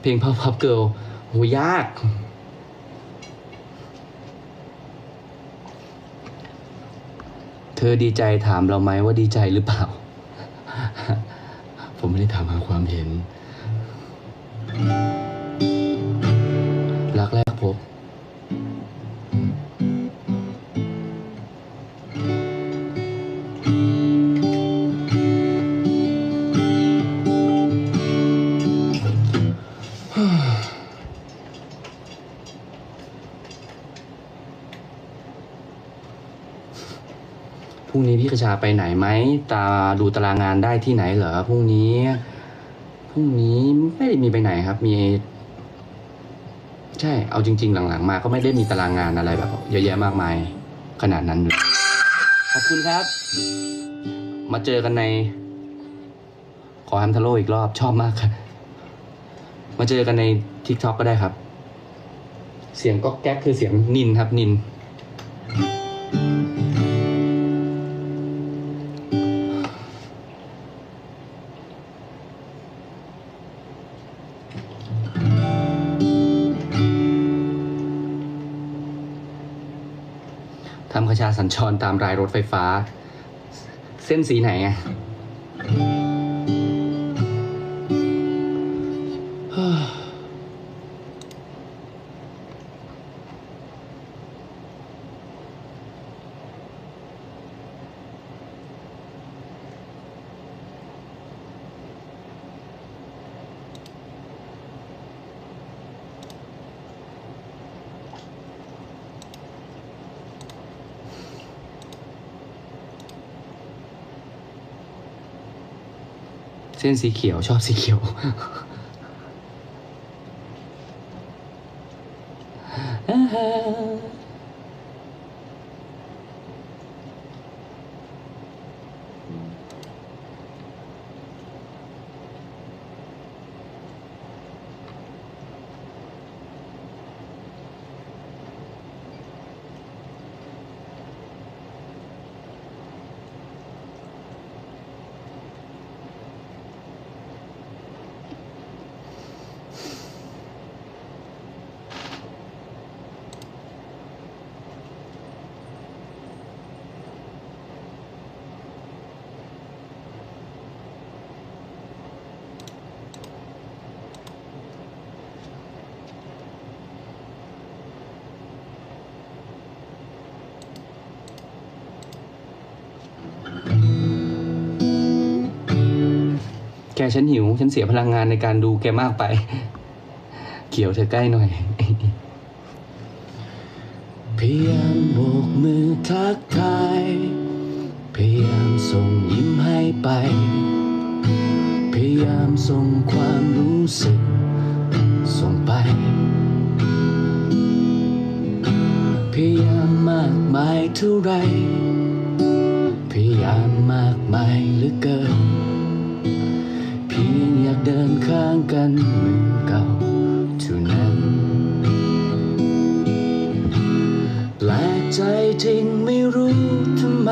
เพลง Pop Pop Girl โหยาก เธอดีใจถามเราไหมว่าดีใจหรือเปล่า ผมไม่ได้ถามหาความเห็น รักแรก ชาไปไหนไหมตาดูตารางงานได้ที่ไหนเหรอพรุ่งนี้พรุ่งนี้ไม่ได้มีไปไหนครับ มี ใช่ เอาจริง ๆ หลังๆ มาก็ไม่ได้มีตารางงานอะไรแบบ เยอะแยะมากมาย ขนาดนั้นเลยขอบคุณครับ มาเจอกันใน ขอฮัมทาโร่อีกรอบชอบมากครับมาเจอกันใน TikTok ก็ได้ครับ เสียงก็แก๊กคือเสียงนินครับนิน ประชาสัญจรตามรายรถไฟฟ้า เส้นสีไหนอะ เส้นสีเขียวชอบสีเขียวแกฉันหิว ฉันเสียพลังงานในการดูแกมากไป เขียวเธอใกล้หน่อยพยายามโบกมือทักทายพยายามส่งยิ้มให้ไป พยายามส่งความรู้สึก ส่งไป พยายามมากมายเท่าไร พยายามมากมายเหลือเกิน ข้างกันเหมือนเก่าเท่านั้น แปลกใจจริงไม่รู้ทำไม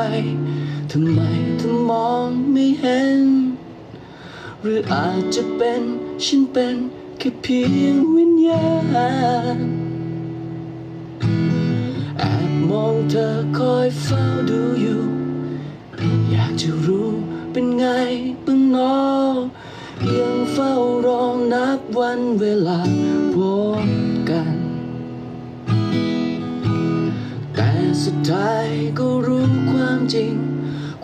ทำไมเธอมองไม่เห็น หรืออาจจะเป็นฉันเป็นแค่เพียงวิญญาณแอบมองเธอคอยเฝ้าดูอยู่ อยากจะรู้เป็นไงบ้างเนา อยังเฝ้ารอนับวันเวลาพบกัน แต่สุดท้ายก็รู้ความจริง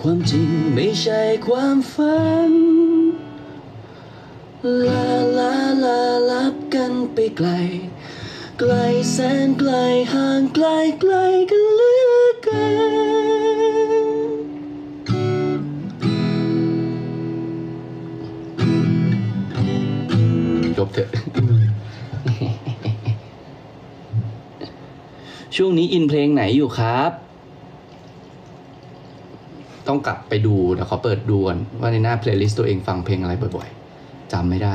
ความจริงไม่ใช่ความฝัน ลาลาลาลับกันไปไกล ไกลแสนไกลห่างไกลไกลกันเหลือเกิน จบเถอะ ช่วงนี้อินเพลงไหนอยู่ครับ ต้องกลับไปดูเดี๋ยวขอเปิดดูก่อนว่าในหน้าเพลย์ลิสต์ตัวเองฟังเพลงอะไรบ่อยๆจำไม่ได้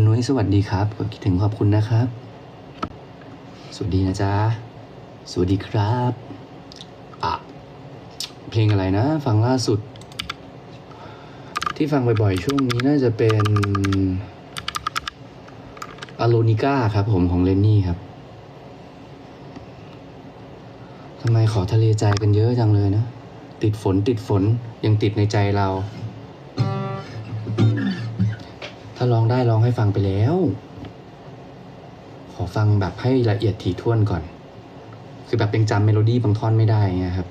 คุณนุ้ยสวัสดีครับคิดถึงขอบคุณนะครับ สวัสดีนะจ๊ะ สวัสดีครับอะเพลงอะไรนะ ฟังล่าสุด ที่ฟังบ่อยๆ ช่วงนี้น่าจะเป็นอโลนิก้าครับผมของเลนนี่ครับทำไมขอทะเลใจกันเยอะจังเลยนะ ติดฝนติดฝนยังติดในใจเรา ร้องได้ร้องให้ฟังไปแล้ว ขอฟังแบบให้ละเอียดถี่ถ้วนก่อน คือแบบเป็นจำเมโลดี้บางท่อนไม่ได้เงี้ยครับ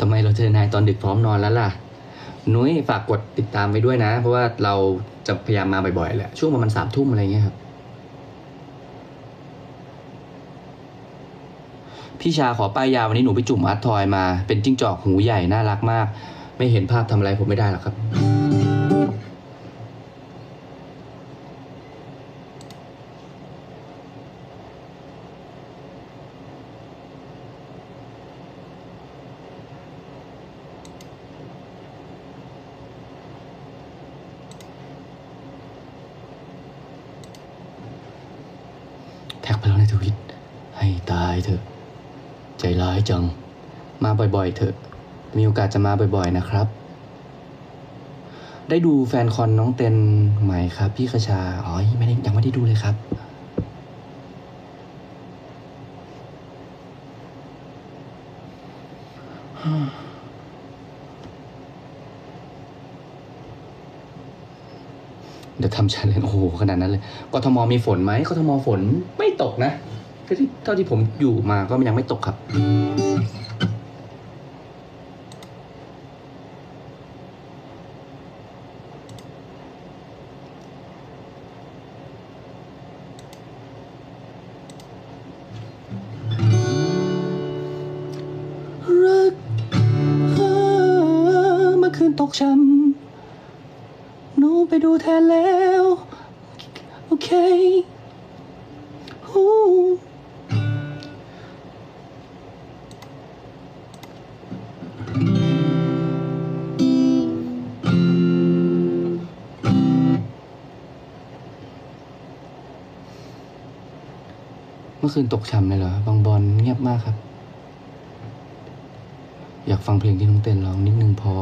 ทำไมเราเจอนายตอนดึกพร้อมนอนแล้วล่ะ นุ้ยฝากกดติดตามไว้ด้วยนะ เพราะว่าเราจะพยายามมาบ่อยๆแหละ ช่วงประมาณสามทุ่มอะไรเงี้ยครับ พี่ชาขอป้ายยาวันนี้หนูไปจุ่มอาร์ตทอยมา เป็นจิ้งจอกหูใหญ่น่ารักมาก ไม่เห็นภาพทำอะไรผมไม่ได้หรอกครับ แท็กไปแล้วในทวิตให้ตายเถอะ ใจร้ายจัง มาบ่อยๆ เถอะ มีโอกาสจะมาบ่อยๆนะครับ ได้ดูแฟนคอนน้องเต็นไหมครับ พี่คชา อ๋อ ไม่ได้ยังไม่ได้ดูเลยครับ เดี๋ยวทำชาเลนโอ้โห ขนาดนั้นเลย กทมมีฝนไหมกทมฝนไม่ตกนะ ที่เท่าที่ผมอยู่มาก็ยังไม่ตกครับ รักเมื่อคืนตกช้ำหนูไปดูแทนแล้ว โอเค เมื่อคืนตกช้ำเลยเหรอบางบอลเงียบมากครับ อยากฟังเพลงที่น้องเต้นร้องนิดนึงพอ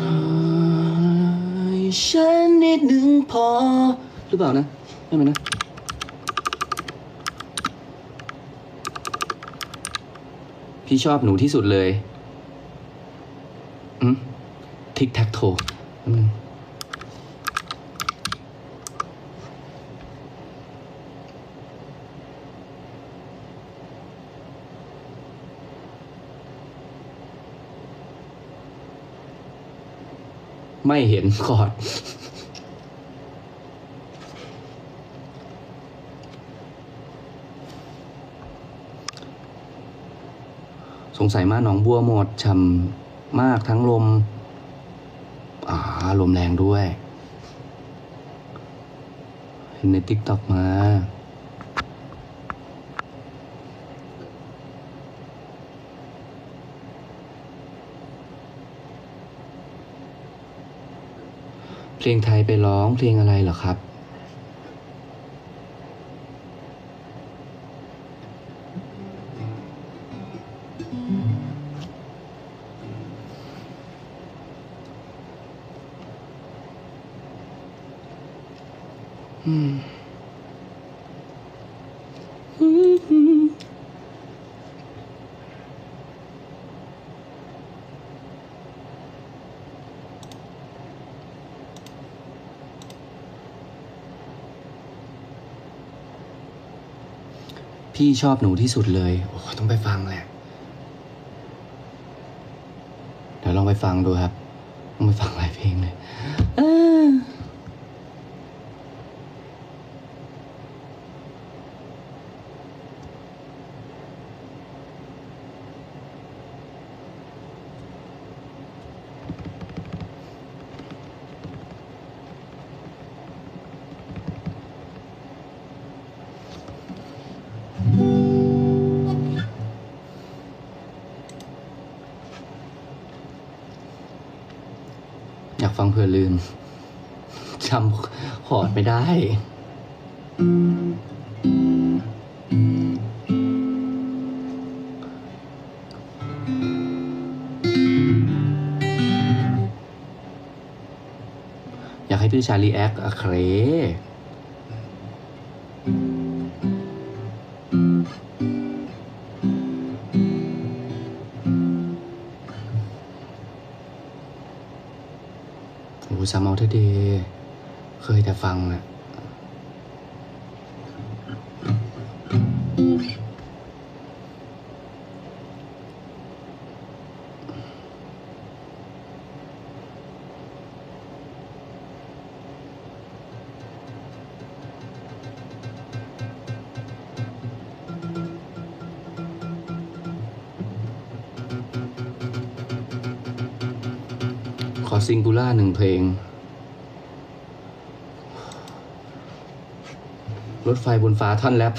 ให้ฉันนิดนึงพอ หรือเปล่านะไม่ไหมนะพี่ชอบหนูที่สุดเลย อืมทิกแท็กโทอืม ไม่เห็นคอร์ดสงสัยมากหนองบัวหมดช่ำมากทั้งลม อ่า ลมแรงด้วย เห็นในติ๊กต็อกมา เพลงไทยไปร้องเพลงอะไรเหรอครับ พี่ชอบหนูที่สุดเลย โอ้ต้องไปฟังแหละ เดี๋ยวลองไปฟังดูครับต้องไปฟังหลายเพลงเลย ฟังเพื่อลืมจำคอร์ดไม่ได้อยากให้พี่ชาลีแอคอะเคร โอ้ซัมเอลเทเดย์เคยแต่ฟังอะ อซิงคูล่าหนึ่งเพลง รถไฟบนฟ้าท่อนแรป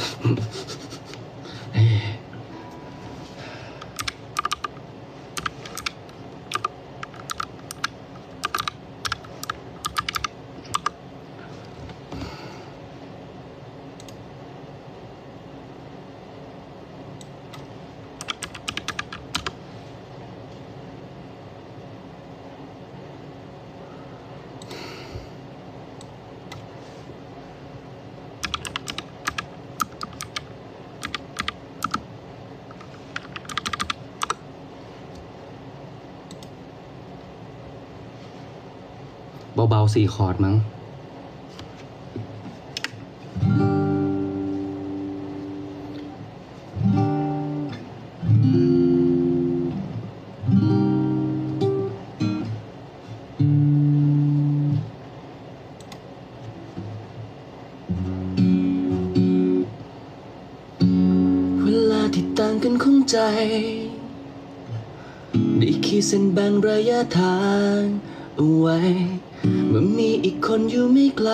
เบาๆสี่คอร์ดมั้ง เวลาที่ต่างกันของใจ ได้ขีดเส้นแบ่งระยะทางเอาไว้ ว่ามีอีกคนอยู่ไม่ไกล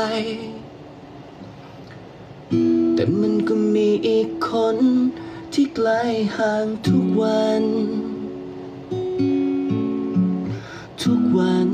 แต่มันก็มีอีกคนที่ไกลห่างทุกวัน ทุกวัน